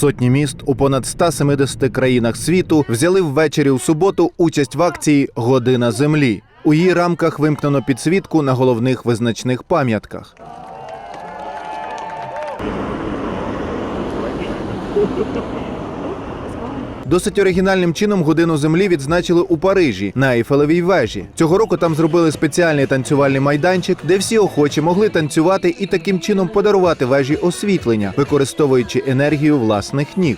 Сотні міст у понад 170 країнах світу взяли ввечері у суботу участь в акції Година землі. У її рамках вимкнено підсвітку на головних визначних пам'ятках. Досить оригінальним чином годину землі відзначили у Парижі на Ейфелевій вежі. Цього року там зробили спеціальний танцювальний майданчик, де всі охочі могли танцювати і таким чином подарувати вежі освітлення, використовуючи енергію власних ніг.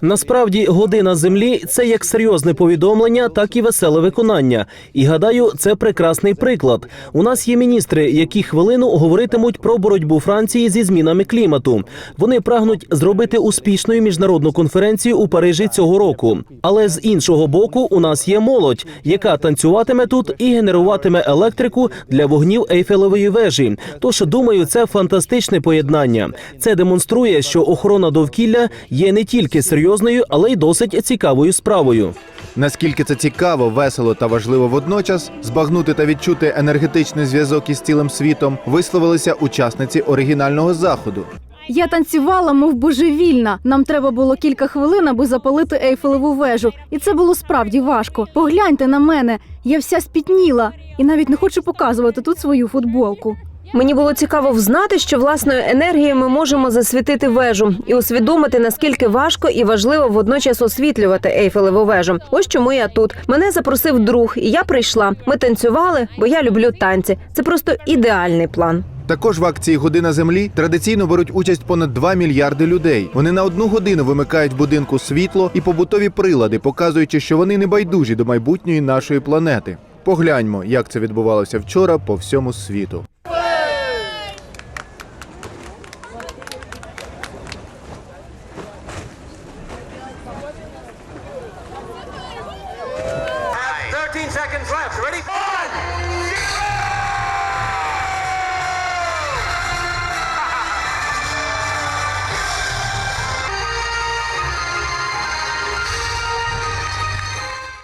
Насправді, година землі це як серйозне повідомлення, так і веселе виконання. І гадаю, це прекрасний приклад. У нас є міністри, які хвилину говоритимуть про боротьбу Франції зі змінами клімату. Вони прагнуть зробити успішною міжнародну конференцію у Парижі цього року. Але з іншого боку, у нас є молодь, яка танцюватиме тут і генеруватиме електрику для вогнів Ейфелевої вежі. Тож думаю, це фантастичне поєднання. Це демонструє, що охорона довкілля є не тільки серйозною, але й досить цікавою справою. Наскільки це цікаво, весело та важливо водночас збагнути та відчути енергетичний зв'язок із цілим світом, висловилися учасниці оригінального заходу. Я танцювала, мов божевільна. Нам треба було кілька хвилин, аби запалити ейфелеву вежу, і це було справді важко. Погляньте на мене, я вся спітніла і навіть не хочу показувати тут свою футболку. Мені було цікаво взнати, що власною енергією ми можемо засвітити вежу і усвідомити, наскільки важко і важливо водночас освітлювати Ейфелеву вежу. Ось чому я тут. Мене запросив друг, і я прийшла. Ми танцювали, бо я люблю танці. Це просто ідеальний план. Також в акції Година землі традиційно беруть участь понад 2 мільярди людей. Вони на одну годину вимикають в будинку світло і побутові прилади, показуючи, що вони не байдужі до майбутньої нашої планети. Погляньмо, як це відбувалося вчора по всьому світу. 15 seconds left. Ready?